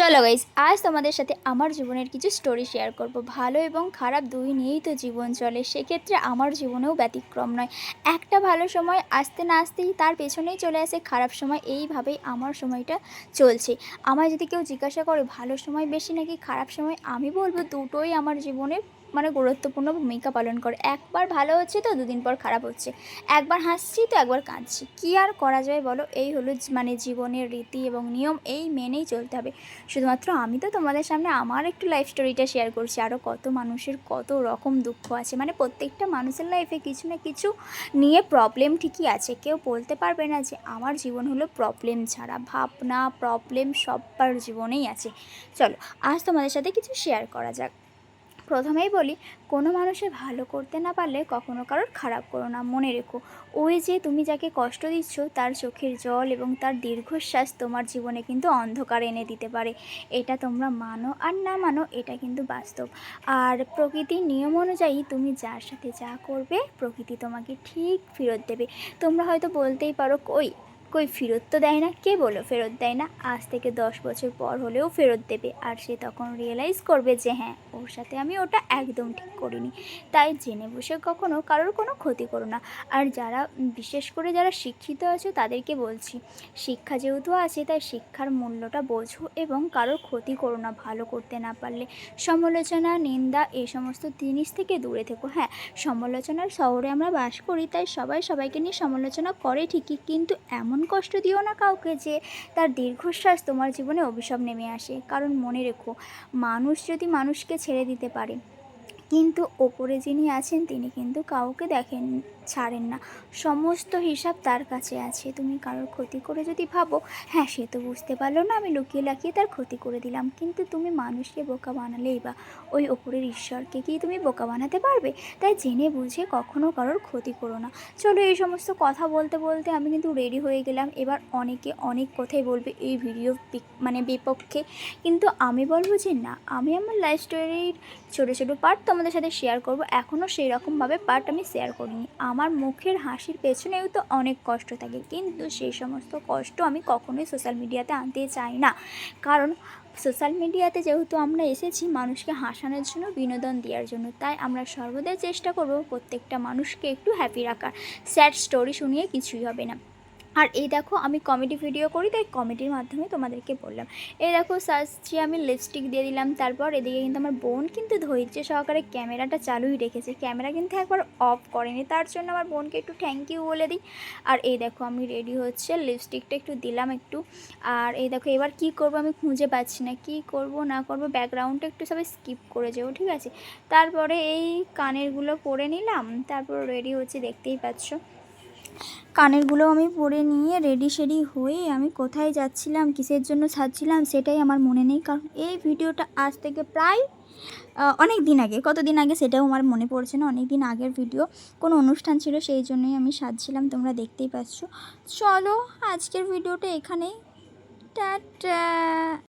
চলো গাইজ আজ তোমাদের সাথে আমার জীবনের কিছু স্টোরি শেয়ার করব। ভালো এবং খারাপ দুই নিয়েই তো জীবন চলে, সেক্ষেত্রে আমার জীবনেও ব্যতিক্রম নয়। একটা ভালো সময় আসতে না আসতেই তার পেছনেই চলে আসে খারাপ সময়, এইভাবেই আমার সময়টা চলছে। আমার যদি কেউ জিজ্ঞাসা করে, ভালো সময় বেশি নাকি খারাপ সময়? আমি বলব, দুটোই আমার জীবনে মানে গুরুত্বপূর্ণ ভূমিকা পালন করে। একবার ভালো হচ্ছে তো দুদিন পর খারাপ হচ্ছে। একবার হাসছি তো একবার কাঁদছি। কী আর করা যায় বলো? এই হলো মানে জীবনের রীতি এবং নিয়ম, এই মেনেই চলতে হবে। শুধুমাত্র আমি তো তোমাদের সামনে আমার একটু লাইফ স্টোরিটা শেয়ার করছি। আরও কত মানুষের কত রকম দুঃখ আছে। মানে প্রত্যেকটা মানুষের লাইফে কিছু না কিছু নিয়ে প্রবলেম ঠিকই আছে। কেউ বলতে পারবে না যে আমার জীবন হলো প্রবলেম ছাড়া। ভাবনা প্রবলেম সবার জীবনেই আছে। চলো, আজ তোমাদের সাথে কিছু শেয়ার করা যাক। প্রথমেই বলি, কোনো মানুষের ভালো করতে না পারলে কখনো কারোর খারাপ করো না, মনে রেখো। ওই যে তুমি যাকে কষ্ট দিচ্ছ, তার চোখের জল এবং তার দীর্ঘশ্বাস তোমার জীবনে কিন্তু অন্ধকার এনে দিতে পারে। এটা তোমরা মানো আর না মানো, এটা কিন্তু বাস্তব। আর প্রকৃতির নিয়ম অনুযায়ী তুমি যার সাথে যা করবে, প্রকৃতি তোমাকে ঠিক ফেরত দেবে। তোমরা হয়তো বলতেই পারো, কই কই ফেরত তো দেয় না? কে বলো ফেরত দেয় না? আজ থেকে দশ বছর পর হলেও ফেরত দেবে। আর সে তখন রিয়েলাইজ করবে যে হ্যাঁ ওর সাথে আমি ওটা একদম ঠিক করিনি। তাই জেনে বসে কখনো কারোর কোনো ক্ষতি করো না। আর যারা, বিশেষ করে যারা শিক্ষিত আছো, তাদেরকে বলছি, শিক্ষা যেহেতু আছে, তাই শিক্ষার মূল্যটা বোঝো এবং কারোর ক্ষতি করো না, ভালো করতে না পারলে। সমালোচনা, নিন্দা এই সমস্ত জিনিস থেকে দূরে থেকো। হ্যাঁ সমালোচনার শহরে আমরা বাস করি, তাই সবাই সবাইকে নিয়ে সমালোচনা করে ঠিকই। কিন্তু এমন কষ্ট দিও না কাউকে যে তার দীর্ঘশ্বাস তোমার জীবনে অভিশাপ নেমে আসে। কারণ মনে রেখো, মানুষ যদি মানুষকে ছেড়ে দিতে পারে কিন্তু ওপরে যিনি আছেন, তিনি কিন্তু কাউকে দেখেন, ছাড়েন না। সমস্ত হিসাব তার কাছে আছে। তুমি কারোর ক্ষতি করে যদি ভাবো হ্যাঁ সে তো বুঝতে পারল না, আমি লুকিয়ে লাকিয়ে তার ক্ষতি করে দিলাম। কিন্তু তুমি মানুষকে বোকা বানালেই বা ওই ওপরের ঈশ্বরকে কি তুমি বোকা বানাতে পারবে? তাই জেনে বুঝে কখনো কারোর ক্ষতি করো না। চলো এই সমস্ত কথা বলতে বলতে আমি কিন্তু রেডি হয়ে গেলাম। এবার অনেকে অনেক কথাই বলবে এই ভিডিও মানে বিপক্ষে। কিন্তু আমি বলব যে না, আমি আমার লাইফ স্টোরির ছোটো ছোটো পার্ট তোমাদের সাথে শেয়ার করব। এখনও সেই রকমভাবে পার্ট আমি শেয়ার করিনি। আমার মুখের হাসির পেছনেও তো অনেক কষ্ট থাকে। কিন্তু সেই সমস্ত কষ্ট আমি কখনোই সোশ্যাল মিডিয়াতে আনতে চাই না। কারণ সোশ্যাল মিডিয়াতে যেহেতু আমরা এসেছি, মানুষকে হাসানোর জন্য, বিনোদন দেওয়ার জন্য, তাই আমরা সর্বদাই চেষ্টা করব প্রত্যেকটা মানুষকে একটু হ্যাপি রাখার। স্যাড স্টোরি শুনিয়ে কিছুই হবে না। আর এই দেখো আমি কমেডি ভিডিও করি, তাই কমেডির মাধ্যমে তোমাদেরকে বললাম। এই দেখো সার্চে আমি লিপস্টিক দিয়ে দিলাম, তারপর এদিকে কিন্তু আমার বোন কিন্তু ধৈর্য সহকারে ক্যামেরাটা চালুই রেখেছে। ক্যামেরা কিন্তু একবার অফ করেনি, তার জন্য আমার বোনকে একটু থ্যাংক ইউ বলে দিই। আর এই দেখো আমি রেডি হচ্ছে লিপস্টিকটা একটু দিলাম একটু। আর এই দেখো এবার কি করব আমি খুঁজে পাচ্ছি না, কি করব না করব ব্যাকগ্রাউন্ডটা একটু সবাই স্কিপ করে যাব, ঠিক আছে? তারপরে এই কানেরগুলো পরে নিলাম, তারপর রেডি হচ্ছে, দেখতেই পাচ্ছ। কানেরগুলো আমি পরে নিয়ে রেডি শেডি হয়ে আমি কোথায় যাচ্ছিলাম, কিসের জন্য ছাড়ছিলাম সেটাই আমার মনে নেই। কারণ এই ভিডিওটা আজ থেকে প্রায় অনেক দিন আগে কত দিন আগে সেটাও আমার মনে পড়ছে না, অনেক দিন আগের ভিডিও। কোনো অনুষ্ঠান ছিল সেই জন্যই আমি সাজছিলাম, তোমরা দেখতেই পাচ্ছ। চলো আজকের ভিডিওটা এখানেই। টাটা!